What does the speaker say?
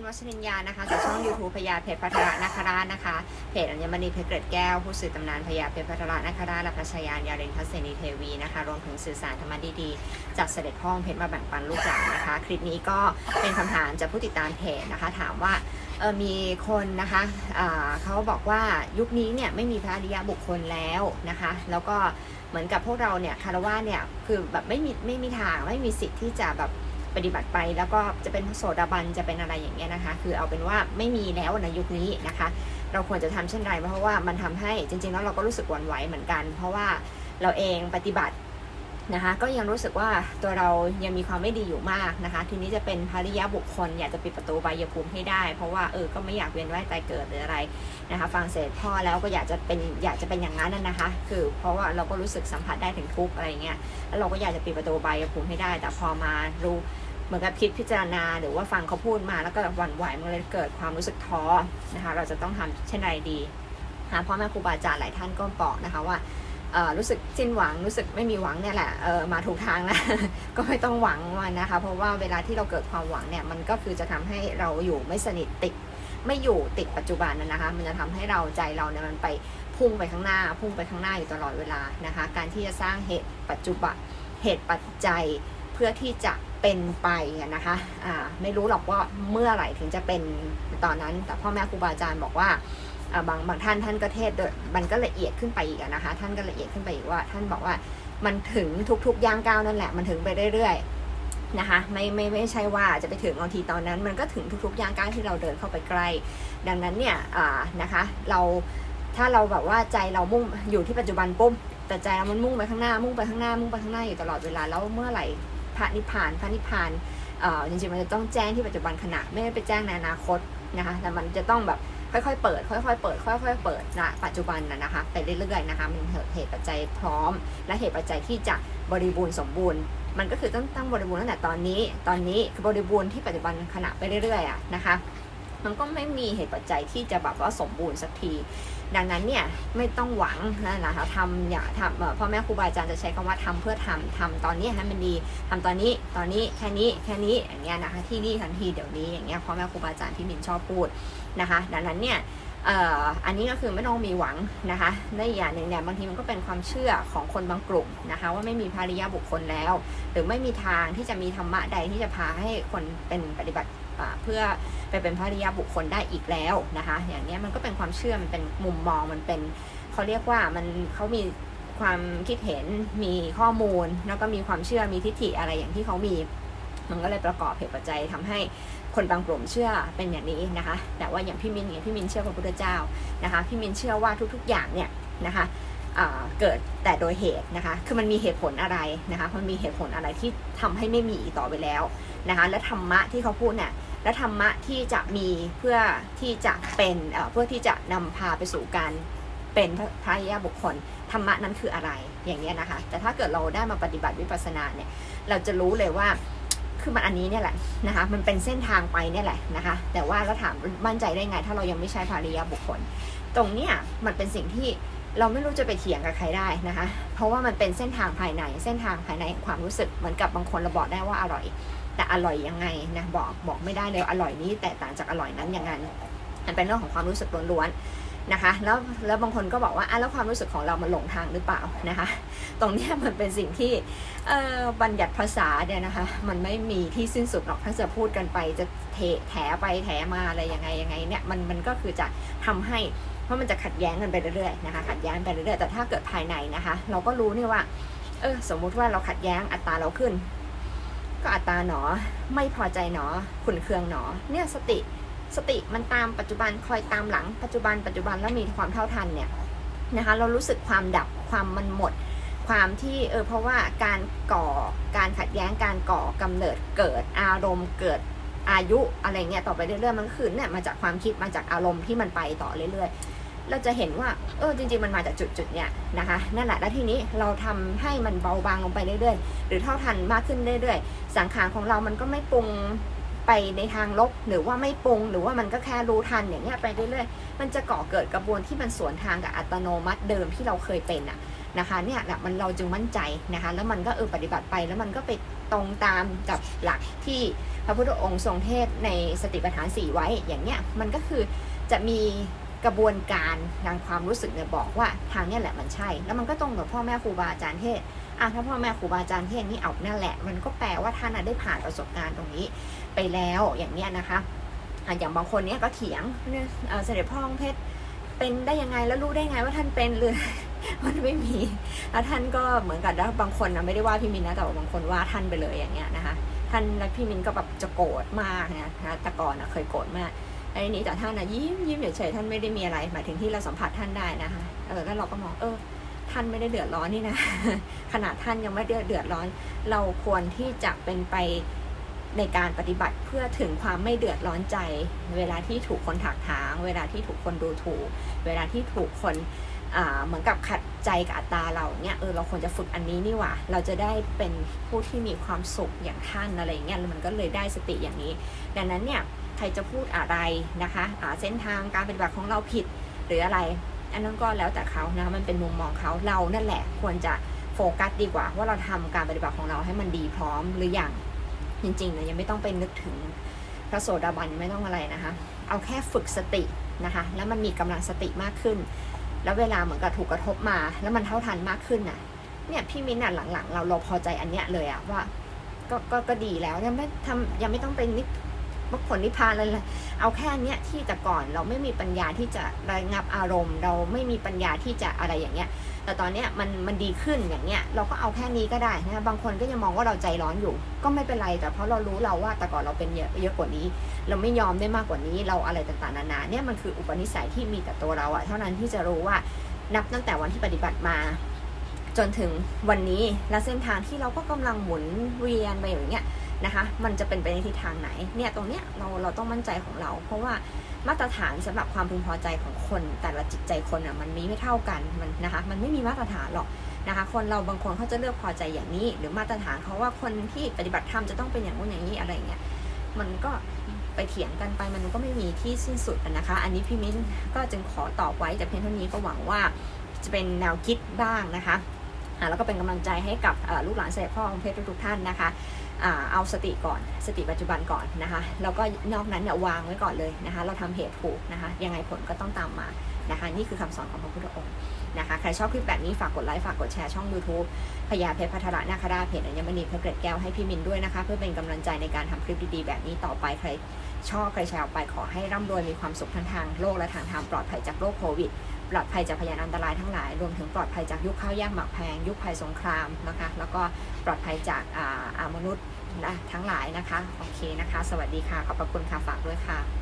นวัชรินยานะคะจากช่อง YouTube พญาเพชรพัทระนาคราชนะคะเพจอัญมณีเพชรเกร็ดแก้วผู้สื่อตำนานพญาเพชรพัทระนาคราชและพระชายานยาเรนทัศนีเทวีนะคะรวมถึงสื่อสารธรรมดีๆจากเสด็จพ่อเพชรมาแบ่งปันลูกหลานนะคะ คลิปนี้ก็เป็นคำถามจากผู้ติดตามเพจนะคะ ถามว่าเออมีคนนะคะเขาบอกว่ายุคนี้เนี่ยไม่มีพระอริยบุคคลแล้วนะคะ แล้วก็เหมือนกับพวกเราเนี่ยคารวะเนี่ยคือแบบไม่มีไม่มีทางไม่มีสิทธิ์ที่จะแบบ ปฏิบัติไปแล้วก็จะเป็นโสดาบันจะเป็นอะไรอย่างเงี้ยนะคะ คือเอาเป็นว่าไม่มีแล้วในยุคนี้นะคะ เราควรจะทำเช่นไรเพราะว่ามันทำให้จริงๆแล้วเราก็รู้สึกหวั่นไหวเหมือนกัน เพราะว่าเราเองปฏิบัติ นะคะก็ยังรู้สึกว่าตัวเรายังมีความไม่ดีอยู่มากนะคะ ทีนี้จะเป็นภริยะบุคคล อยากจะปิดประตูใบายภูมิให้ได้ เพราะว่าเออก็ไม่อยากเวียนว่ายตายเกิดหรืออะไรนะคะ ฟังเสร็จพ่อแล้วก็อยากจะเป็นอยากจะเป็นอย่างนั้นน่ะนะคะ คือเพราะว่าเราก็รู้สึกสัมผัสได้ถึงทุกข์อะไรเงี้ยแล้วเราก็อยากจะปิดประตูใบายภูมิให้ได้ แต่พอมารู้เหมือนกับคิดพิจารณาหรือว่าฟังเขาพูดมาแล้วก็หวั่นไหวมันเลยเกิดความรู้สึกท้อนะคะ เราจะต้องทำเช่นไรดีนะพ่อแม่ครูบาอาจารย์หลายท่านก็บอกนะคะว่า รู้สึกสิ้นหวังรู้สึกไม่มีหวังเนี่ยแหละมาถูกทางแล้วก็ไม่ต้องหวังมันนะคะ เพราะว่าเวลาที่เราเกิดความหวังเนี่ยมันก็คือจะทำให้เราอยู่ไม่สนิทติดไม่อยู่ติดปัจจุบันนะนะคะ มันจะทำให้เราใจเราเนี่ยมันไปพุ่งไปข้างหน้า พุ่งไปข้างหน้าอยู่ตลอดเวลานะคะ การที่จะสร้างเหตุปัจจุบันเหตุปัจจัยเพื่อที่จะเป็นไปนะคะอ่าไม่รู้หรอกว่าเมื่อไหร่ถึงจะเป็นตอนนั้น แต่พ่อแม่ครูบาอาจารย์บอกว่า บางบางท่านท่านก็เทศโดยมันก็ละเอียดขึ้นไปอีกนะคะ ท่านก็ละเอียดขึ้นไปอีกว่า ท่านบอกว่ามันถึงทุกๆย่างก้าวนั่นแหละ มันถึงไปเรื่อยๆนะคะ ไม่ไม่ไม่ใช่ว่าจะไปถึงบางทีตอนนั้น มันก็ถึงทุกๆย่างก้าวที่เราเดินเข้าไปใกล้ ดังนั้นเนี่ยนะคะ เราถ้าเราแบบว่าใจเรามุ่งอยู่ที่ปัจจุบันปุ๊บแต่ใจเรามันมุ่งไปข้างหน้า มุ่งไปข้างหน้า มุ่งไปข้างหน้าอยู่ตลอดเวลา แล้วเมื่อไหร่พระนิพพาน พระนิพพานจริงๆมันจะต้องแจ้งที่ปัจจุบันขณะ ไม่ได้ไปแจ้งในอนาคตนะคะ แต่มันจะต้องแบบ ค่อยๆเปิด ค่อยๆเปิด ค่อยๆเปิดณปัจจุบันนะนะคะไปเรื่อยๆนะคะมันเหตุปัจจัยพร้อม และเหตุปัจจัยที่จะบริบูรณ์สมบูรณ์ มันก็คือต้องตั้งบริบูรณ์ตั้งแต่ตอนนี้ ตอนนี้คือบริบูรณ์ที่ปัจจุบันขณะไปเรื่อยๆอะนะคะ มันก็ไม่มีเหตุปัจจัยที่จะแบบว่าสมบูรณ์สักที ดังนั้นเนี่ยไม่ต้องหวังนะคะทำอย่าทำพ่อแม่ครูบาอาจารย์จะใช้คำว่าทำเพื่อทำทำตอนนี้ให้มันดีทำตอนนี้ตอนนี้แค่นี้แค่นี้อย่างเงี้ยนะคะที่นี่ทันทีเดี๋ยวนี้อย่างเงี้ยพ่อแม่ครูบาอาจารย์ที่มินชอบพูดนะคะ ดังนั้นเนี่ยเอ่ออันนี้ก็คือไม่ต้องมีหวังนะคะและอีกอย่างหนึ่งเนี่ยบางทีมันก็เป็นความเชื่อของคนบางกลุ่มนะคะ ว่าไม่มีภาริยะบุคคลแล้ว หรือไม่มีทางที่จะมีธรรมะใดที่จะพาให้คนเป็นปฏิบัติ เพื่อไปเป็นภริยะบุคคลได้อีกแล้วนะคะ อย่างนี้มันก็เป็นความเชื่อมันเป็นมุมมองมันเป็นเขาเรียกว่ามันเขามีความคิดเห็นมีข้อมูล แล้วก็มีความเชื่อมีทิฏฐิอะไรอย่างที่เขามี มันก็เลยประกอบเหตุปัจจัยทำให้คนบางกลุ่มเชื่อเป็นอย่างนี้นะคะ แต่ว่าอย่างพี่มินเนี่ยพี่มินเชื่อพระพุทธเจ้านะคะพี่มินเชื่อว่าทุกๆอย่างเนี่ยนะคะเกิดแต่โดยเหตุนะคะ คือมันมีเหตุผลอะไรนะคะ มันมีเหตุผลอะไรที่ทำให้ไม่มีอีกต่อไปแล้วนะคะ และธรรมะที่เขาพูดเนี่ย และธรรมะที่จะมีเพื่อที่จะเป็นเพื่อที่จะนำพาไปสู่การเป็นพระพระอริยบุคคลธรรมะนั้นคืออะไรอย่างเงี้นะคะ แต่ถ้าเกิดเราได้มาปฏิบัติวิปัสสนาเนี่ยเราจะรู้เลยว่าคือมันอันนี้เนี่ยแหละนะคะมันเป็นเส้นทางไปเนี่ยแหละนะคะ แต่ว่าเราถามมั่นใจได้ไง ถ้าเรายังไม่ใช่ภาริยบุคคล ตรงเนี้ยมันเป็นสิ่งที่เราไม่รู้จะไปเถียงกับใครได้นะคะ เพราะว่ามันเป็นเส้นทางภายใน เส้นทางภายในของความรู้สึกเหมือนกับบางคนเราบอกได้ว่าอร่อย แต่อร่อยยังไงนะบอกบอกไม่ได้เลยอร่อยนี้แตกต่างจากอร่อยนั้นอย่างนั้นมันเป็นเรื่องของความรู้สึกล้วนๆนะคะ แล้วแล้วบางคนก็บอกว่าอะแล้วความรู้สึกของเรามันหลงทางหรือเปล่านะคะ ตรงนี้มันเป็นสิ่งที่เอ่อบัญญัติภาษาเนี่ยนะคะ มันไม่มีที่สิ้นสุดหรอกถ้าจะพูดกันไปจะเทแถไปแถมาอะไรยังไงยังไงเนี่ยมันมันก็คือจะทำให้เพราะมันจะขัดแย้งกันไปเรื่อยๆนะคะขัดแย้งไปเรื่อยๆแต่ถ้าเกิดภายในนะคะ เราก็รู้นี่ว่าเออสมมุติว่าเราขัดแย้งอัตราเราขึ้น ก็อัตราหนอ ไม่พอใจหนอ ขุนเคืองหนอ เนี่ยสติ สติมันตามปัจจุบันคอยตามหลังปัจจุบันปัจจุบันแล้วมีความเท่าทันเนี่ยนะคะ เรารู้สึกความดับความมันหมด ความที่เออเพราะว่าการก่อการขัดแย้งการก่อกำเนิดเกิดอารมณ์เกิดอายุอะไรเงี้ยต่อไปเรื่อยๆมันคือเนี่ยมาจากความคิดมาจากอารมณ์ที่มันไปต่อเรื่อยๆ เราจะเห็นว่าเออจริง ๆ มันมาจากจุดๆเนี่ยนะคะนั่นแหละแล้วทีนี้เราทำให้มันเบาบางลงไปเรื่อยๆ หรือเท่าทันมากขึ้นเรื่อยๆ สังขารของเรามันก็ไม่ปรุงไปในทางลบหรือว่าไม่ปรุงหรือว่ามันก็แค่รู้ทันอย่างเงี้ยไปเรื่อยๆ มันจะก่อเกิดกระบวนที่มันสวนทางกับอัตโนมัติเดิมที่เราเคยเป็นอะนะคะเนี่ยแหละมันเราจึงมั่นใจนะคะแล้วมันก็เออปฏิบัติไปแล้วมันก็ไปตรงตามกับหลักที่พระพุทธองค์ทรงเทศในสติปัฏฐานสี่ไว้อย่างเนี้ยมันก็คือจะมี กระบวนการทางความรู้สึกเนี่ยบอกว่าทางนี้แหละมันใช่ แล้วมันก็ตรงกับพ่อแม่ครูบาอาจารย์เทศอะถ้าพ่อแม่ครูบาอาจารย์เทศน์นี่เอานั่นแหละ มันก็แปลว่าท่านได้ผ่านประสบการณ์ตรงนี้ไปแล้วอย่างเนี้ยนะคะอะอย่างบางคนเนี้ยก็เถียงเนี่ยเสด็จพ่อองเพชรเป็นได้ยังไงแล้วรู้ได้ไงว่าท่านเป็นหรือมันไม่มีแล้วท่านก็เหมือนกับว่าบางคนนะไม่ได้ว่าพี่มินนะแต่ว่าบางคนว่าท่านไปเลยอย่างเงี้ยนะคะท่านแล้วพี่มินก็แบบจะโกรธมากนะนะแต่ก่อนนะเคยโกรธมาก ไอ้นี้แต่ท่านนะยิ้มยิ้มเฉยๆท่านไม่ได้มีอะไร หมายถึงที่เราสัมผัสท่านได้นะคะเออแล้วเราก็มองเออ ท่านไม่ได้เดือดร้อนนี่นะ ขนาดท่านยังไม่ได้เดือดร้อน เราควรที่จะเป็นไปในการปฏิบัติเพื่อถึงความไม่เดือดร้อนใจ เวลาที่ถูกคนถักถาง เวลาที่ถูกคนดูถูก เวลาที่ถูกคน เหมือนกับขัดใจกับอัตราเราเนี่ยเออเราควรจะฝึกอันนี้นี่หว่า เราจะได้เป็นผู้ที่มีความสุขอย่างท่านอะไรอย่างเงี้ยมันก็เลยได้สติอย่างนี้ ดังนั้นเนี่ยใครจะพูดอะไรนะคะเส้นทางการปฏิบัติของเราผิดหรืออะไร อันนั้นก็แล้วแต่เขานะคะมันเป็นมุมมองเขาเรานั่นแหละควรจะโฟกัสดีกว่า ว่าเราทำการปฏิบัติของเราให้มันดีพร้อมหรืออย่างจริงๆนะยังไม่ต้องไปนึกถึงพระโสดาบันไม่ต้องอะไรนะคะ เอาแค่ฝึกสตินะคะ แล้วมันมีกำลังสติมากขึ้น แล้วเวลาเหมือนกับถูกกระทบมา แล้วมันเท่าทันมากขึ้นน่ะ เนี่ยพี่มิ้นท์น่ะหลังๆ เราเราพอใจอันเนี้ยเลยอะว่า ก็ก็ก็ดีแล้วยังไม่ทำยังไม่ต้องเป็นนิด มรรคผลนิพพานเลยเลยเอาแค่เนี้ยที่แต่ก่อนเราไม่มีปัญญาที่จะระงับอารมณ์ เราไม่มีปัญญาที่จะอะไรอย่างเงี้ย แต่ตอนเนี้ยมันมันดีขึ้นอย่างเงี้ยเราก็เอาแค่นี้ก็ได้นะบางคนก็ยังมองว่าเราใจร้อนอยู่ ก็ไม่เป็นไรแต่เพราะเรารู้เราว่าแต่ก่อนเราเป็นเยอะเยอะกว่านี้ เราไม่ยอมได้มากกว่านี้เราอะไรต่างๆนานาเนี่ยมันคืออุปนิสัยที่มีแต่ตัวเราอะเท่านั้นที่จะรู้ว่านับตั้งแต่วันที่ปฏิบัติมาจนถึงวันนี้และเส้นทางที่เราก็กำลังหมุนเวียนไปอย่างเงี้ย นะคะ มันจะเป็นไปในทิศทางไหน เนี่ยตรงเนี้ยเราเราต้องมั่นใจของเรา เพราะว่ามาตรฐานสำหรับความพึงพอใจของคน แต่ละจิตใจคนอะมันมีไม่เท่ากันมันนะคะ มันไม่มีมาตรฐานหรอกนะคะ คนเราบางคนเขาจะเลือกพอใจอย่างนี้ หรือมาตรฐานเขาว่าคนที่ปฏิบัติธรรมจะต้องเป็นอย่างนู้นอย่างนี้อะไรเงี้ยมันก็ไปเถียงกันไปมันก็ไม่มีที่สิ้นสุดนะคะ อันนี้พี่มิ้นก็จึงขอตอบไว้แต่เพียงเท่านี้ก็หวังว่าจะเป็นแนวคิดบ้างนะคะ แล้วก็เป็นกำลังใจให้กับลูกหลานเสด็จพ่อองค์เพชรทุกท่านนะคะเอาสติก่อนสติปัจจุบันก่อนนะคะแล้วก็นอกนั้นเนี่ยวางไว้ก่อนเลยนะคะเราทำเหตุถูกนะคะยังไงผลก็ต้องตามมานะคะนี่คือคำสอนของพระพุทธองค์นะคะใครชอบคลิปแบบนี้ฝากกดไลค์ฝากกดแชร์ช่อง YouTube พญาเพชรพัทระนาคราเพจอัญมณีเพชรเกร็ดแก้วให้พี่มินด้วยนะคะ เพื่อเป็นกำลังใจในการทำคลิปดีๆแบบนี้ต่อไปใคร ชอบใครแชร์ออกไปขอให้ร่ำรวยมีความสุขทั้งทางโลกและทางธรรมปลอดภัยจากโรคโควิด ปลอดภัยจากพยานอันตรายทั้งหลาย รวมถึงปลอดภัยจากยุคข้าวยากหมากแพง ยุคภัยสงครามนะคะ แล้วก็ปลอดภัยจากอาอ่ามนุษย์นะทั้งหลายนะคะ โอเคนะคะ สวัสดีค่ะ ขอบพระคุณค่ะ ฝากด้วยค่ะ